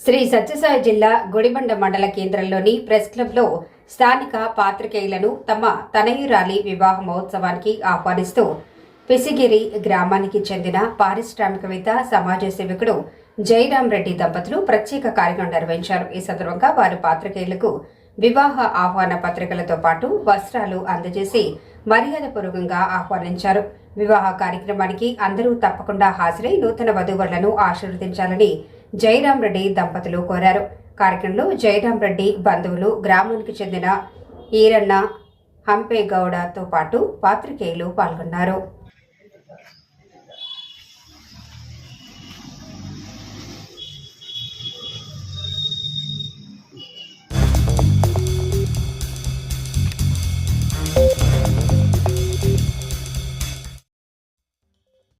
శ్రీ సత్యసాయి జిల్లా గుడిబండ మండల కేంద్రంలోని ప్రెస్ క్లబ్లో స్థానిక పాత్రికేయులను తమ తనయురాలి వివాహ మహోత్సవానికి ఆహ్వానిస్తూ పిసిగిరి గ్రామానికి చెందిన పారిశ్రామికవేత్త సమాజ సేవకుడు జయరాం రెడ్డి దంపతులు ప్రత్యేక కార్యక్రమం నిర్వహించారు. ఈ సందర్భంగా వారు పాత్రికేయులకు వివాహ ఆహ్వాన పత్రికలతో పాటు వస్త్రాలు అందజేసి మర్యాదపూర్వకంగా ఆహ్వానించారు. వివాహ కార్యక్రమానికి అందరూ తప్పకుండా హాజరై నూతన వధువులను ఆశీర్వదించాలని జయరాం రెడ్డి దంపతులు కోరారు. కార్యక్రమంలో జయరాం రెడ్డి బంధువులు గ్రామానికి చెందిన ఈరన్న హంపేగౌడతో పాటు పాత్రికేయులు పాల్గొన్నారు.